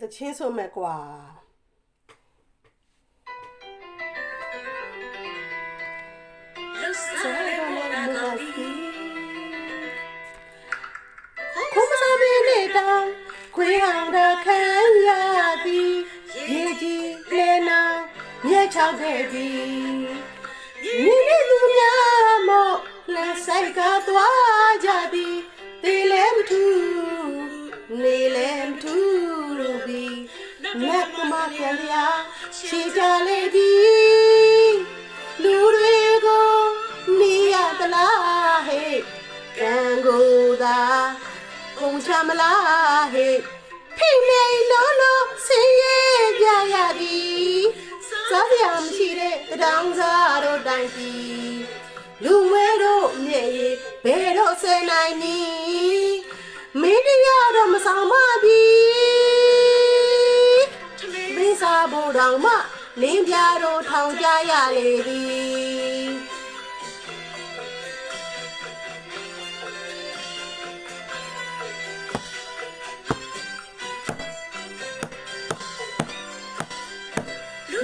သချင်းဆိုမဲ့ကွာ Lo sai la coli ခုမစားမင်းနဲ့တောင်ခွေးဟောင်တာခံရသည်ရေကြီးလဲနာမြဲချောက်ခဲ့ပြီမိမိသူများမို့လက်ဆိုင်ကသွားကြသည်တေးလဲမထူနေလဲမထူလို့ပြီ မြတ်ကမပြန်လျာရှည်ကြလေပြီလူတွေကိုနေရသလားဟဲ့ကံကိုသာကုံချမလားဟဲ့ဖိနေလို့လို့ဆင်းရဲကြရသည်စားစရာမရှိတဲ့တောင်စားတို့တိုင်းပြည်လူဝဲတို့မြေရီဘယ်တော့ဆယ်နိုင်နီမင်းတရားတော့မဆောင်မပြီမ င်းစားဖို့တောင်မှလင်းပြတို့ထောင်ကြရလေသည်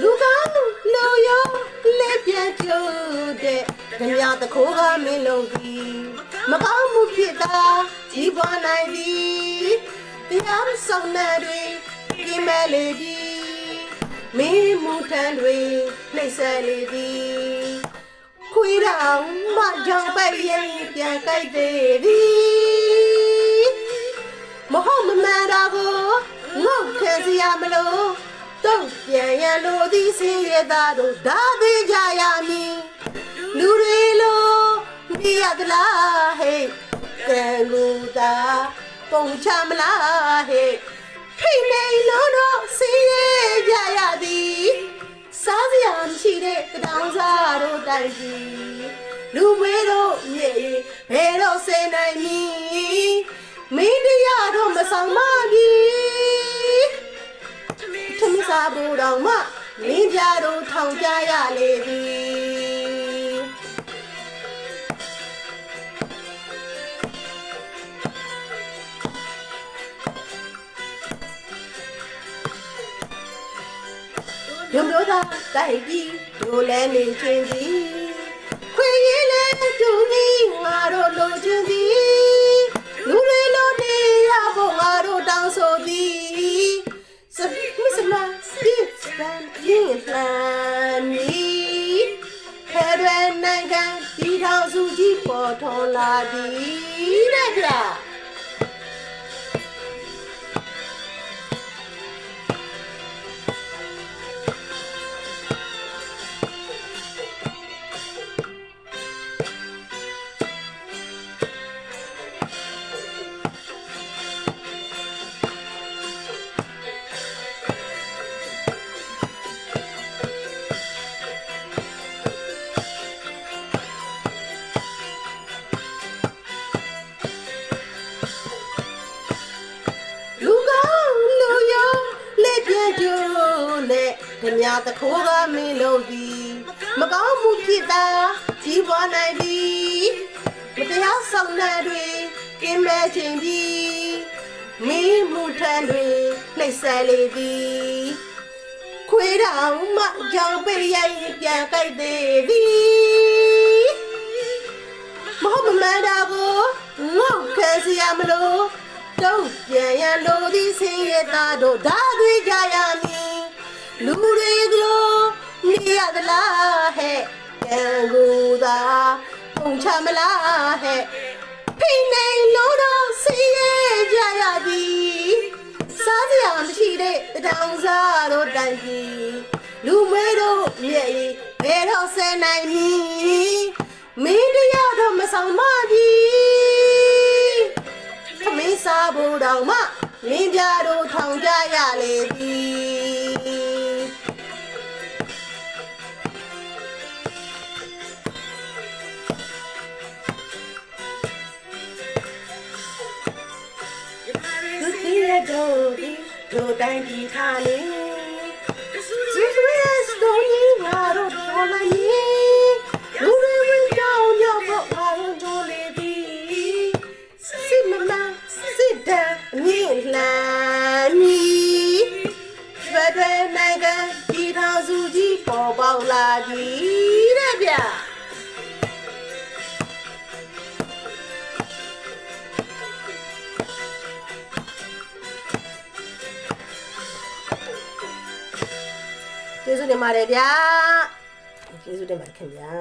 လူကောင်းလူရောလက်ပြန်ကျိုးတဲ့ဓမြတခိုးကမင်းလုံးကြီးမကောင်းမှုဖြစ်တာကြီးပွားနိုင်သည်တရားဆောင်တဲ့တွေကင်းမဲ့လေပြီ မင်းမူထန်တွေနှိမ့်ဆက်လေသည်ခွေးတော်မကြောင်ပဲ့ရင်ပြန်ကြိုက်သေးသည်မဟုတ်မမှန်တာကိုငုတ်ခဲစရာမလိုတုံ့ပြန်ရန်လိုသည်စင်ရသားတို့ဒါသေးကြရမည်လူတွေလိုမြည်ရသလားဟဲ့ကံကူသာပုံချမလားဟဲ့ဖိနေလုံးတော့ စားတို့တိုင်ကြီးလူမွေးတို့မြေဘယ်တော့ဆယ်နိုင်မည်မင်းတရားတို့မဆောင်မပြီထမင်းစားဖို့တော့မှမင်းပြတို့ထောင်ကြရလေသ ည်ဒုံတို့သာတိုက်ပြီးဒိုလဲနေချင်းသည်ခွေရည်လဲတူပြီးငါတို့လိုချင်သည်လူတွေလိုနေရဖို့ငါတို့တောင်းဆိုသည်စမစမစစ်တန်ပြင်းလှန်မီဖဲရယ်နိုင်ငံဒီထောင်စုကြီးပေါ်ထွန်လာသည်တဲ့ဗျာ နဲ့ဓမြတခိုးကမင်းလုံးသည်မကောင်းမှုဖြစ်တာကြီးပွားနိုင်သည်မတရားဆောင်တဲ့တွေကင်းမဲ့ခြင်းသည်မင်းမှုထမ်းတွေနှိမ့်ဆက်လေသည်ခွေးတော်မကြောင်ပေးရိုက်ပြန်ကြိုက်သေးသည်မဟုတ်မမှန်တာကိုငေါ့ခဲစရာမလိုတုံ့ပြန်ရန်လိုသည်စင်ရသားတို့ဓာသွေးကြရမ ည်လူတွေကလိုနေရသလားဟဲ့ကံကိုသာပုံချမလားဟဲ့ဖိနေလို့တော့စင်ရကြရသည်စားစရာမရှိတဲ့တောင်စားတို့တိုင်ကြီးလူမဲတို့မြေကြီးဘယ်တော့ဆယ်နိုင်မည်မင်းတရားတော့မဆောင်မပြီသမင်းစားဖို့တောင်မှလင်းပြတို့ထောင်ကြရလေသည် သူတည်းရတို့ဒီတို့တိုင်းပြည်ထားလေသူရဲ့စတိုရီငါတို့တော်လိုက် ကျေးဇူးတင်ပါတယ်ဗျာကျေးဇူးတင်ပါတယ်ခင်ဗျာ